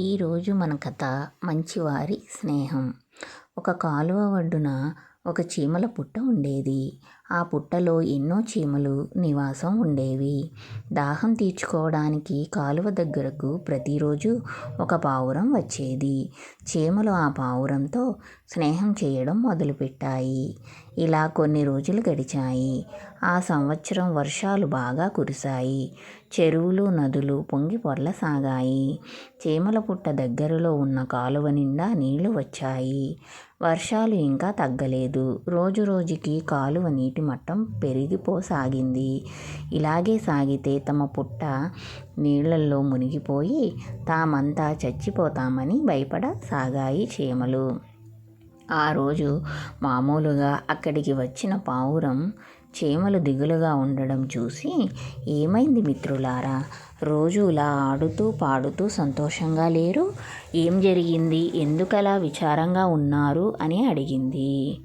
ఈరోజు మన కథ మంచివారి స్నేహం. ఒక కాలువ ఒడ్డున ఒక చీమల పుట్ట ఉండేది. ఆ పుట్టలో ఎన్నో చీమలు నివాసం ఉండేవి. దాహం తీర్చుకోవడానికి కాలువ దగ్గరకు ప్రతిరోజు ఒక పావురం వచ్చేది. చీమలు ఆ పావురంతో స్నేహం చేయడం మొదలుపెట్టాయి. ఇలా కొన్ని రోజులు గడిచాయి. ఆ సంవత్సరం వర్షాలు బాగా కురిశాయి. చెరువులు నదులు పొంగి పొర్లసాగాయి చీమల పుట్ట దగ్గరలో ఉన్న కాలువ నిండా నీళ్ళు వచ్చాయి. వర్షాలు ఇంకా తగ్గలేదు. రోజు రోజుకి కాలువ నీటి మట్టం పెరిగిపోసాగింది. ఇలాగే సాగితే తమ పుట్ట నీళ్ళల్లో మునిగిపోయి తామంతా చచ్చిపోతామని భయపడసాగాయి చీమలు. ఆ రోజు మామూలుగా అక్కడికి వచ్చిన పావురం చీమలు దిగులుగా ఉండడం చూసి ఏమైంది మిత్రులారా? రోజు ఇలా ఆడుతూ పాడుతూ సంతోషంగా లేరు? ఏం జరిగింది? ఎందుకలా విచారంగా ఉన్నారు? అని అడిగింది.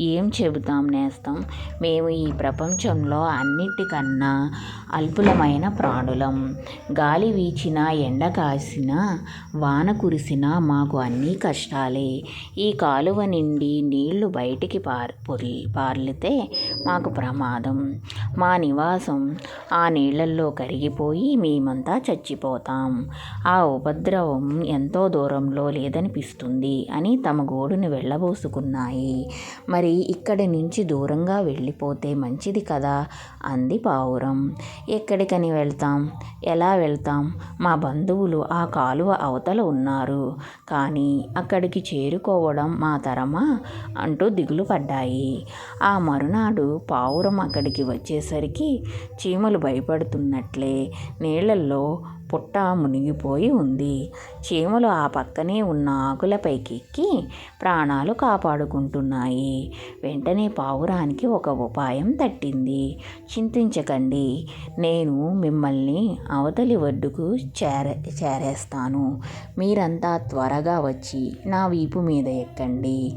ఏం చెబుతాం నేస్తం? మేము ఈ ప్రపంచంలో అన్నిటికన్నా అల్పులమైన ప్రాణులం. గాలి వీచినా ఎండ కాసినా వాన కురిసినా మాకు అన్నీ కష్టాలే. ఈ కాలువ నిండి నీళ్ళు బయటికి పార్ పార్లితే మాకు ప్రమాదం. మా నివాసం ఆ నీళ్ళల్లో కరిగిపోయి మేమంతా చచ్చిపోతాం. ఆ ఉపద్రవం ఎంతో దూరంలో లేదనిపిస్తుంది అని తమ గోడుని వెళ్ళబోసుకున్నాయి. మరి ఇక్కడి నుంచి దూరంగా వెళ్ళిపోతే మంచిది కదా? అంది పావురం. ఎక్కడికని వెళ్తాం? ఎలా వెళ్తాం? మా బంధువులు ఆ కాలువ అవతల ఉన్నారు. కానీ అక్కడికి చేరుకోవడం మా తరమా? అంటూ దిగులు పడ్డాయి. ఆ మరునాడు పావురం అక్కడికి వచ్చేసరికి చీమలు భయపడుతున్నట్లే నీళ్ళలో పుట్ట మునిగిపోయి ఉంది. చీమలు ఆ పక్కనే ఉన్న ఆకులపైకి ఎక్కి ప్రాణాలు కాపాడుకుంటున్నాయి. వెంటనే పావురానికి ఒక ఉపాయం తట్టింది. చింతించకండి నేను మిమ్మల్ని అవతలి ఒడ్డుకు చేరే చేరేస్తాను. మీరంతా త్వరగా వచ్చి నా వీపు మీద ఎక్కండి.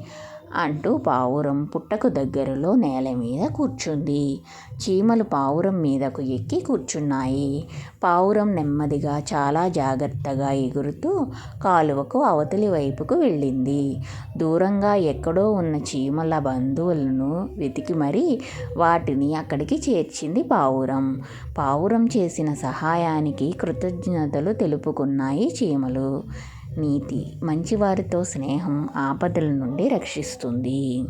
అంటూ పావురం పుట్టకు దగ్గరలో నేల మీద కూర్చుంది. చీమలు పావురం మీదకు ఎక్కి కూర్చున్నాయి. పావురం నెమ్మదిగా చాలా జాగ్రత్తగా ఎగురుతూ కాలువకు అవతలి వైపుకు వెళ్ళింది. దూరంగా ఎక్కడో ఉన్న చీమల బంధువులను వెతికి మరీ వాటిని అక్కడికి చేర్చింది పావురం. పావురం చేసిన సహాయానికి కృతజ్ఞతలు తెలుపుకున్నాయి చీమలు. నీతి మంచివారితో స్నేహం ఆపదల నుండి రక్షిస్తుంది.